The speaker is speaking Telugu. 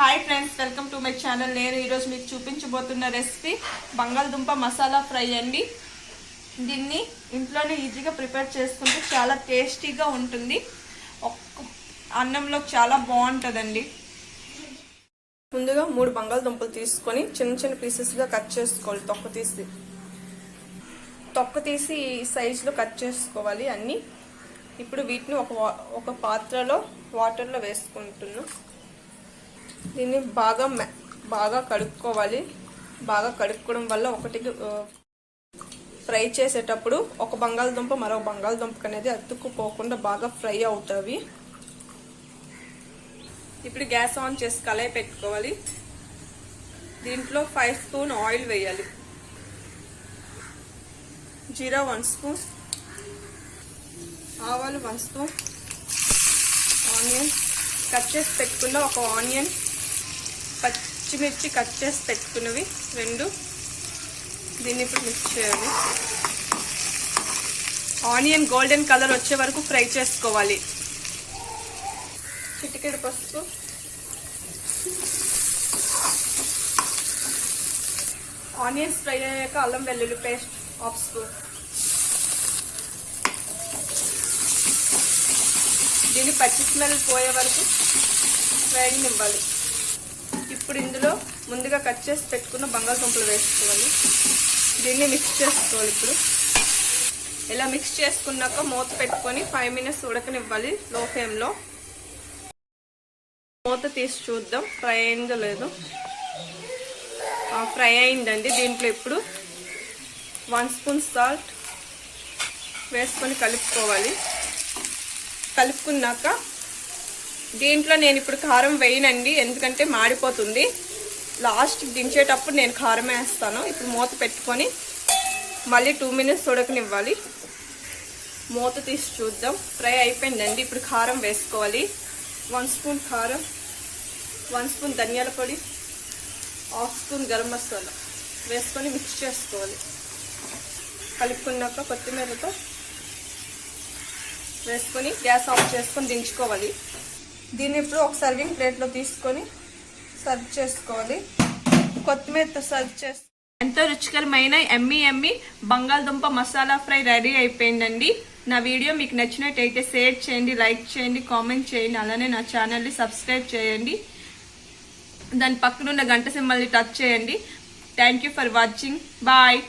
Hi friends welcome to my channel నేను ఈరోజు మీకు చూపించబోతున్న రెసిపీ బంగాళదుంప మసాలా ఫ్రై అండి. దీన్ని ఇంట్లోనే ఈజీగా ప్రిపేర్ చేసుకుంటే చాలా టేస్టీగా ఉంటుంది. ఒక్క అన్నంలో చాలా బాగుంటుందండి. ముందుగా మూడు బంగాళదుంపలు తీసుకొని చిన్న చిన్న పీసెస్గా కట్ చేసుకోవాలి తొక్క తీసి. తొక్క తీసి ఈ సైజులో కట్ చేసుకోవాలి అన్నీ. ఇప్పుడు వీటిని ఒక వా- ఒక పాత్రలో వాటర్లో వేసుకుంటున్నాం. దీన్ని బాగా బాగా కడుక్కోవాలి. బాగా కడుక్కోవడం వల్ల ఒకటికి ఫ్రై చేసేటప్పుడు ఒక బంగాళదుంప మరో బంగాళదుంపకి అనేది అతుక్కుపోకుండా బాగా ఫ్రై అవుతాయి ఇప్పుడు గ్యాస్ ఆన్ చేసి కళాయి పెట్టుకోవాలి. దీంట్లో ఫైవ్ స్పూన్ ఆయిల్ వేయాలి. జీరా వన్ స్పూన్ ఆవాలు వన్ స్పూన్ ఆనియన్ కట్ చేసి పెట్టుకున్న ఒక ఆనియన్ పచ్చిమిర్చి కట్ చేసి పెట్టుకున్నవి రెండు. దీన్ని ఇప్పుడు మిక్స్ చేయాలి. ఆనియన్ గోల్డెన్ కలర్ వచ్చే వరకు ఫ్రై చేసుకోవాలి. చిటికెడు పసుపు. ఆనియన్స్ ఫ్రై అయ్యాక అల్లం వెల్లుల్లి పేస్ట్ హాఫ్ స్పూన్. దీన్ని పచ్చి స్మెల్ పోయే వరకు ఫ్రైని ఇవ్వాలి. ఇప్పుడు ఇందులో ముందుగా కట్ చేసి పెట్టుకున్న బంగాళదుంపలు వేసుకోవాలి. దీన్ని మిక్స్ చేసుకోవాలి ఇప్పుడు. ఇలా మిక్స్ చేసుకున్నాక మూత పెట్టుకొని ఫైవ్ మినిట్స్ ఉడకనివ్వాలి లో. ఫ్లేమ్లో మూత తీసి చూద్దాం. ఫ్రై అయిందో లేదో. ఫ్రై అయిందండి. దీంట్లో ఇప్పుడు వన్ స్పూన్ సాల్ట్ వేసుకొని కలుపుకోవాలి. కలుపుకున్నాక దీంట్లో నేను ఇప్పుడు కారం వేయనండి ఎందుకంటే మాడిపోతుంది. లాస్ట్ దించేటప్పుడు నేను కారం వేస్తాను. ఇప్పుడు మూత పెట్టుకొని మళ్ళీ టూ మినిట్స్ ఉడకనివ్వాలి. మూత తీసి చూద్దాం. ఫ్రై అయిపోయిందండి. ఇప్పుడు కారం వేసుకోవాలి. వన్ స్పూన్ కారం వన్ స్పూన్ ధనియాల పొడి హాఫ్ స్పూన్ గరం మసాలా వేసుకొని మిక్స్ చేసుకోవాలి. కలుపుకున్నాక కొత్తిమీరతో వేసుకొని గ్యాస్ ఆఫ్ చేసుకొని దించుకోవాలి. దీన్ని ఇప్పుడు ఒక సర్వింగ్ ప్లేట్లో తీసుకొని సర్వ్ చేసుకోవాలి. కొత్తిమీరతో సర్వ్ చేసి ఎంతో రుచికరమైన ఎమ్మి ఎమ్మి బంగాళదుంప మసాలా ఫ్రై రెడీ అయిపోయిందండి. నా వీడియో మీకు నచ్చినట్టయితే షేర్ చేయండి లైక్ చేయండి కామెంట్ చేయండి అలానే నా ఛానల్ని సబ్స్క్రైబ్ చేయండి. దాని పక్కనున్న గంట సింబల్ని టచ్ చేయండి. Thank you for watching. Bye.